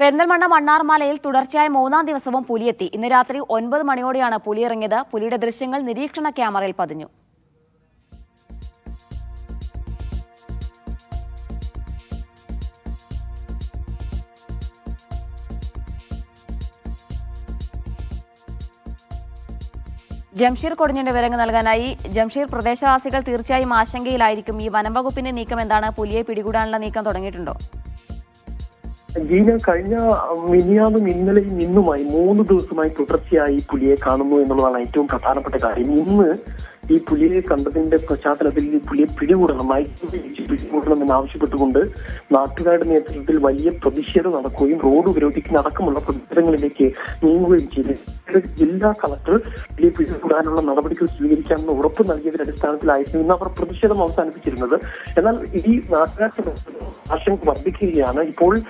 പെരിന്തൽമണ്ണ മണ്ണാർമാലയിൽ തുടർച്ചയായ മൂന്നാം ദിവസവും പുലിയെത്തി. ഇന്ന് രാത്രി ഒൻപത് മണിയോടെയാണ് പുലിയിറങ്ങിയത്. പുലിയുടെ ദൃശ്യങ്ങൾ നിരീക്ഷണ ക്യാമറയിൽ പതിഞ്ഞു. ജംഷീർ കൊടിഞ്ഞിന്റെ വിവരങ്ങൾ നൽകാനായി. ജംഷീർ പ്രദേശവാസികൾ തീർച്ചയായും ആശങ്കയിലായിരിക്കും. ഈ വനംവകുപ്പിന്റെ നീക്കം എന്താണ്? പുലിയെ പിടികൂടാനുള്ള നീക്കം തുടങ്ങിയിട്ടുണ്ടോ? ജീന കഴിഞ്ഞ മിനിയാന്നും ഇന്നലെയും ഇന്നുമായി മൂന്ന് ദിവസമായി തുടർച്ചയായി പുലിയെ കാണുന്നു എന്നുള്ളതാണ് ഏറ്റവും പ്രധാനപ്പെട്ട കാര്യം. ഇന്ന് ഈ പുലിയെ കണ്ടതിന്റെ പശ്ചാത്തലത്തിൽ ഈ പുലിയെ പിടികൂടണം മയക്കുപയോഗിച്ച് പിടികൂടണം എന്നാവശ്യപ്പെട്ടുകൊണ്ട് നാട്ടുകാരുടെ നേതൃത്വത്തിൽ വലിയ പ്രതിഷേധം നടക്കുകയും റോഡ് ഉപരോധിക്കുന്ന അടക്കമുള്ള പ്രതിഷേധങ്ങളിലേക്ക് നീങ്ങുകയും ചെയ്തു. ജില്ലാ കളക്ടർ പുലിയെ പിടികൂടാനുള്ള നടപടികൾ സ്വീകരിക്കാമെന്ന് ഉറപ്പ് നൽകിയതിന്റെ അടിസ്ഥാനത്തിലായിരുന്നു ഇന്ന് അവർ പ്രതിഷേധം അവസാനിപ്പിച്ചിരുന്നത്. എന്നാൽ ഈ നാട്ടുകാരുടെ ആശങ്ക വർദ്ധിക്കുകയാണ്. ഇപ്പോൾ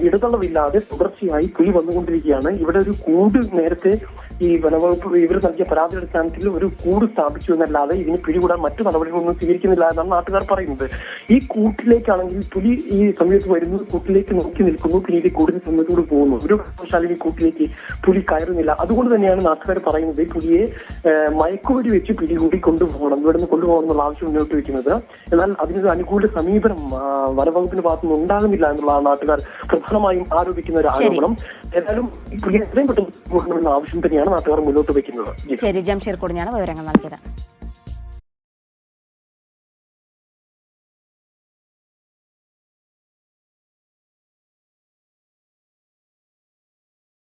ഇടതളവില്ലാതെ തുടർച്ചയായി പുലി വന്നുകൊണ്ടിരിക്കുകയാണ്. ഇവിടെ ഒരു കൂട് നേരത്തെ ഈ വനവകുപ്പ് ഇവർ നൽകിയ പരാതി അടിസ്ഥാനത്തിൽ ഒരു കൂട് സ്ഥാപിച്ചു എന്നല്ലാതെ ഇതിന് പിടികൂടാൻ മറ്റു നടപടികളൊന്നും സ്വീകരിക്കുന്നില്ല എന്നാണ് നാട്ടുകാർ പറയുന്നത്. ഈ കൂട്ടിലേക്കാണെങ്കിൽ പുലി ഈ സമയത്ത് വരുന്നു കൂട്ടിലേക്ക് നോക്കി നിൽക്കുന്നു പിന്നീട് കൂടിന് സമയത്തോട് പോകുന്നു. ഒരു കാരണവശാലും ഈ കൂട്ടിലേക്ക് പുലി കയറുന്നില്ല. അതുകൊണ്ട് തന്നെയാണ് നാട്ടുകാർ പറയുന്നത് ഈ പുലിയെ മയക്കുവടി വെച്ച് പിടികൂടി കൊണ്ടുപോകണം ഇവിടെ നിന്ന് കൊണ്ടുപോകണം എന്നുള്ള ആവശ്യം മുന്നോട്ട് വെക്കുന്നത് എന്നാൽ അതിനൊരു അനുകൂല സമീപനം വനവകുപ്പിന് ഭാഗത്തുനിന്ന് ഉണ്ടാകുന്നില്ല എന്നുള്ളതാണ് നാട്ടുകാർ പ്രധാനമായും ആരോപിക്കുന്ന ഒരു. ആരോപണം. ഏതായാലും ഈ പുലിയെ എത്രയും പെട്ടെന്ന് ആവശ്യം തന്നെയാണ് നാട്ടുകാർ മുന്നോട്ട് വെക്കുന്നത്. ശരി ജംഷീർ കൊടിഞ്ഞാണ് വിവരങ്ങൾ നൽകിയത്